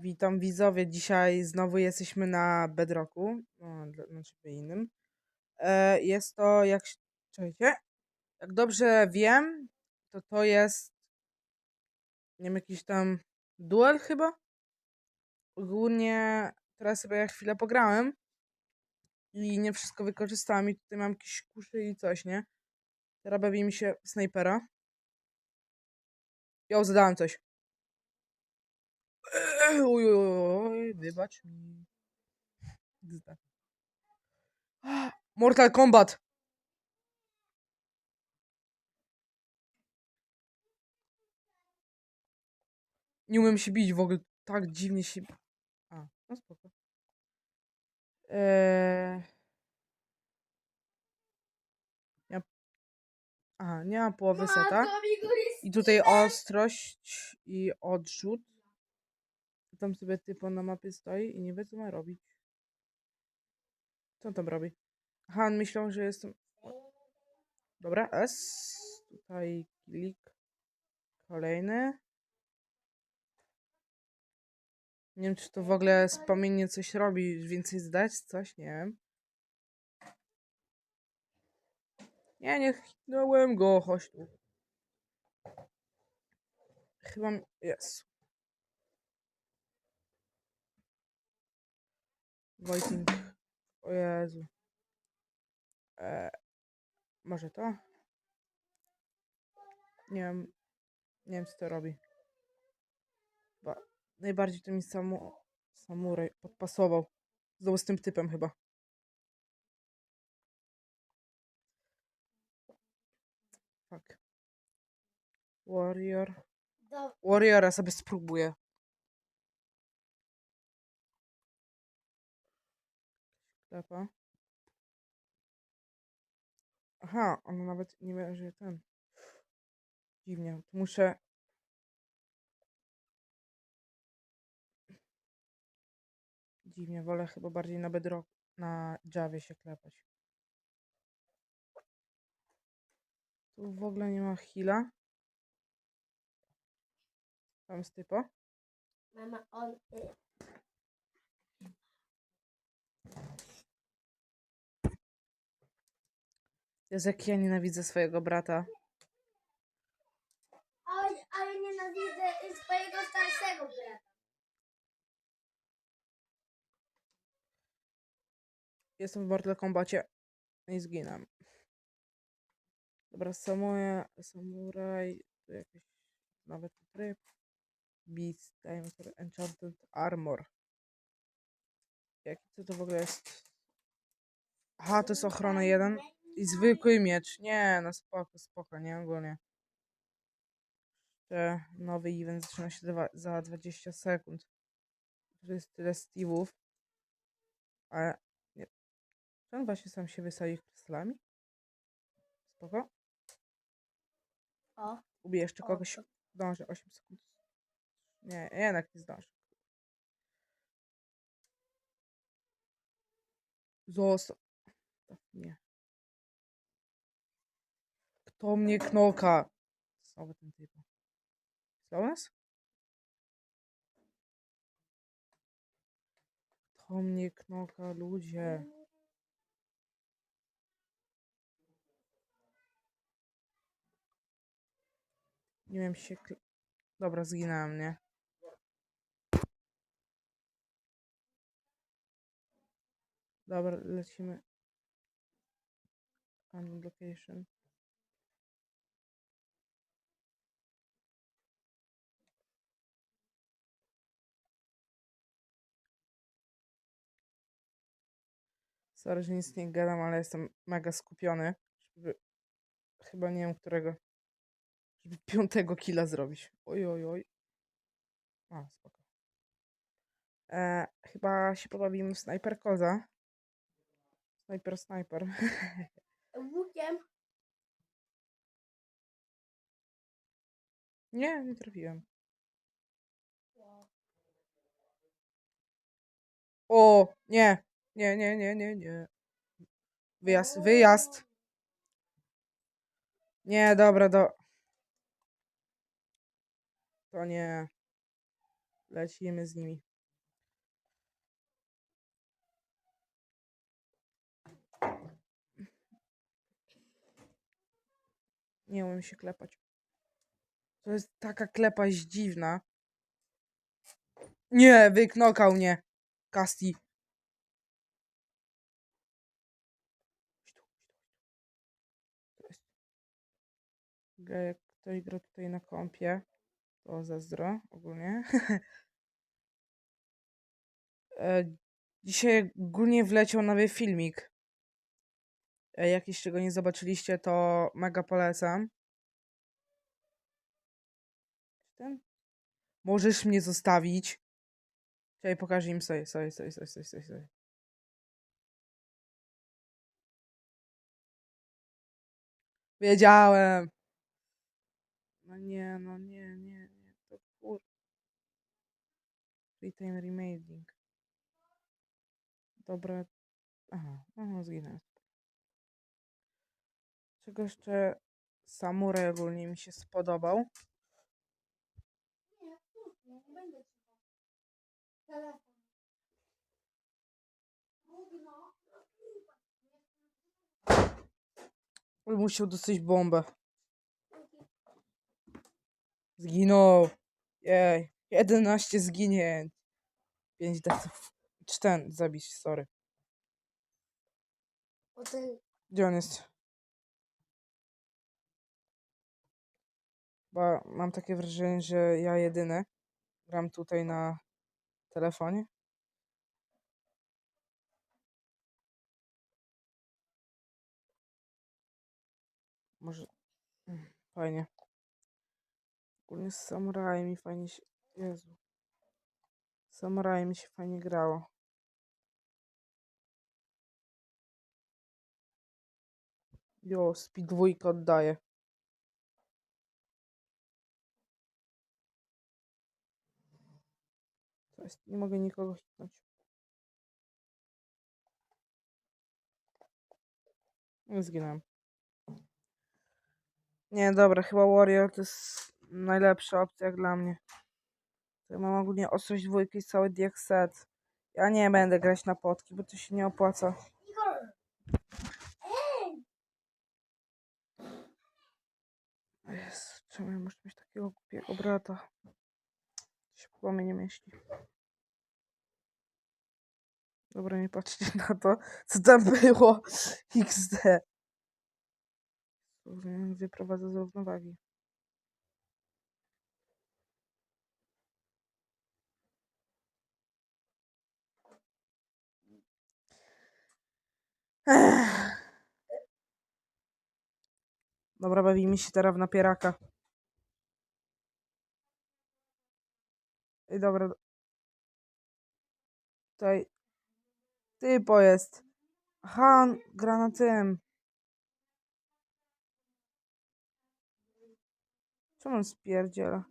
Witam widzowie. Dzisiaj znowu jesteśmy na Bedrocku. No, dla- znaczy w innym. E, jest to, jak się- czekajcie, jak dobrze wiem, to to jest nie wiem, jakiś tam duel chyba. Ogólnie teraz sobie ja chwilę pograłem i nie wszystko wykorzystałem i tutaj mam jakieś kuszy i coś, nie? Teraz bawi mi się snajpera. Ja zadałem coś. Oj, oj, wybacz mi. Mortal Kombat! Nie umiem się bić w ogóle. Tak dziwnie się. A, no spoko. Eee... Ma... Aha, nie ma połowy seta. I tutaj ostrość i odrzut. Tam sobie typo na mapie stoi i nie wie co ma robić. Co on tam robi? Aha, on myślał, że jestem... Dobra, S. Tutaj klik. Kolejny. Nie wiem, czy to w ogóle spamiennie coś robi, więcej zdać, coś, nie wiem. Nie, nie hitnąłem go, chodź tu. Chyba jest. Wojting. O Jezu. E, może to? Nie wiem. Nie wiem, co to robi. Ba, najbardziej to mi samu, samuraj podpasował. Znowu z tym typem chyba. Fuck. Warrior. Warriora sobie spróbuję. Klepa. Aha, on nawet nie że ten. Dziwnie. Tu muszę. Dziwnie, wolę chyba bardziej na bedrock, na Javie się klepać. Tu w ogóle nie ma heala. Tam jest typo. mama, on, Jezu, jak ja nienawidzę swojego brata. ale, ale nienawidzę y, swojego starszego brata. Jestem w Mortal Kombacie i zginam. Dobra, samuraj, samuraj, tu jakiś nawet tryb. Beast, Diameter, Enchanted Armor. Jaki to, to w ogóle jest? Aha, to jest ochrona 1 i zwykły miecz. Nie, no spoko, spoko, nie ogólnie. Jeszcze nowy event zaczyna się dwa, za 20 sekund. Tu jest tyle Steve'ów. Ale nie. Czy on właśnie sam się wysadził krystalami? Spoko. O, Ubiję jeszcze kogoś. to- Zdążę, 8 sekund. Nie, jednak nie zdążę. Zostaw. Nie. Kto mnie knoka? Znowu ten typ. Slowness? Kto mnie knoka, ludzie? Nie wiem się... Dobra, zginąłem, nie? Dobra, lecimy. Random Sorry, że nic nie gadam, ale jestem mega skupiony. Żeby... Chyba nie wiem, którego. Żeby piątego killa zrobić. Oj, oj, oj. A, spoko. E, chyba się pobawimy w Sniper Koza. Sniper, sniper. łukiem. nie, nie trafiłem. O, nie. Nie, nie, nie, nie, nie. Wyjazd, wyjazd. Nie, dobra, do. To nie. Lecimy z nimi. Nie umiem się klepać. To jest taka klepaść dziwna. Nie, wyknokał mnie. Kasti. To jest. Jak ktoś gra tutaj na kompie, to zazdro ogólnie. E, Dzisiaj ogólnie wleciał nowy filmik. E, Jak jeszcze go nie zobaczyliście, to mega polecam. Ten? Możesz mnie zostawić. Czekaj, pokażę im sobie, sobie, sobie, sobie, sobie, sobie, sobie. Wiedziałem. No nie, no nie, nie, nie. To kur... Time remaining. Dobra. Aha, no zginę. Czego jeszcze samuraj ogólnie mi się spodobał. Nie, trudno, nie będę trzymał. Telefon. Musiał dostać bombę. Zginął. Jej. 11 zginięć. 5 deathów. Czy ten zabić, sorry. Potem Gdzie on jest? Bo mam takie wrażenie, że ja jedyny gram tutaj na telefonie. Może. mm, Fajnie. Ogólnie z samurajem mi fajnie się. Jezu. Z samurajem się fajnie grało. Jo, speed dwójkę oddaję. Nie mogę nikogo hitnąć. Zginąłem. Nie, dobra, chyba Warrior to jest najlepsza opcja dla mnie. Ja mam ogólnie ostrość dwójki i cały DX set. Ja nie będę grać na potki, bo to się nie opłaca. Jezu, czemu ja muszę mieć takiego głupiego brata? Się w głowie nie mieści. Dobra, nie patrzcie na to, co tam było. XD. Kurde, Wyprowadza z równowagi. Ech. Dobra, bawimy się teraz w napieraka. Ej, dobra. Tutaj typo jest. Aha, on gra na tym. Czemu on spierdziela?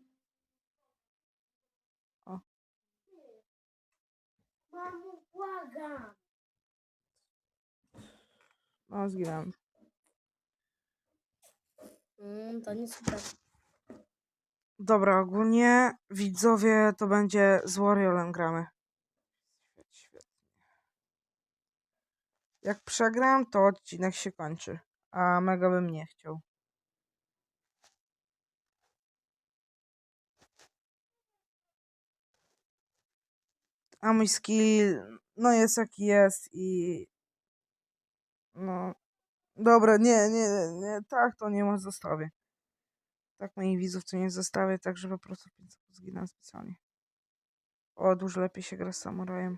Mamo, błagam! No, zginąłem. Mm, to nie super. Dobra, ogólnie widzowie to będzie z Warriorem gramy. Jak przegram, to odcinek się kończy. A mega bym nie chciał. A mój skill, no jest jaki jest i... No... Dobra, nie, nie, nie, tak to nie ma zostawię. Tak moich widzów to nie zostawię, także po prostu 5 sekund zginę specjalnie. O, dużo lepiej się gra z samurajem.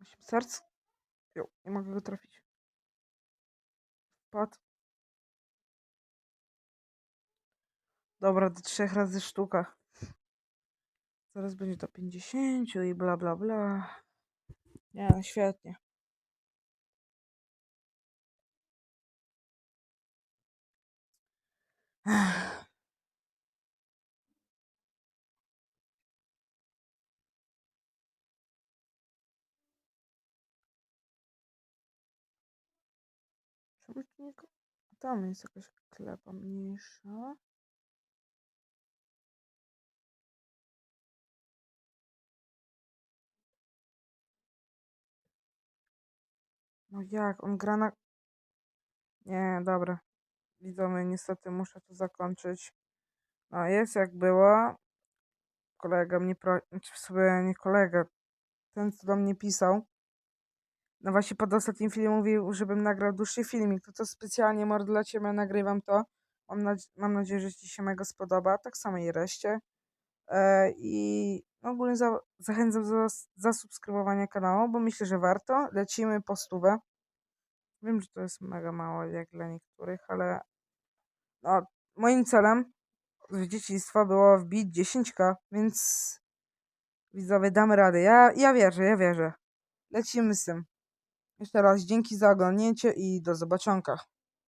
8 serc? Jo, nie mogę go trafić. Padł. Dobra, do trzech razy sztuka. Zaraz będzie do 50 i bla bla bla. Nie, no świetnie. Ko- Tam jest jakaś klepa mniejsza. No jak, on gra na... Nie, dobra. Widzowie, niestety muszę to zakończyć. No, jest jak było. Kolega mnie pro... Znaczy w sobie nie kolega. Ten, co do mnie pisał. No właśnie pod ostatnim filmem mówił, żebym nagrał dłuższy filmik. To co specjalnie, mord dla Ciebie nagrywam to. Mam, mam nadzieję, że Ci się mega spodoba. Tak samo i reszcie. E, I ogólnie za, zachęcam do zas- zasubskrybowania kanału, bo myślę, że warto. Lecimy po stówę. Wiem, że to jest mega mało jak dla niektórych, ale no, moim celem z dzieciństwa było wbić 10k, więc widzowie damy radę. Ja, ja wierzę, ja wierzę. Lecimy z tym. Jeszcze raz dzięki za oglądnięcie i do zobaczonka.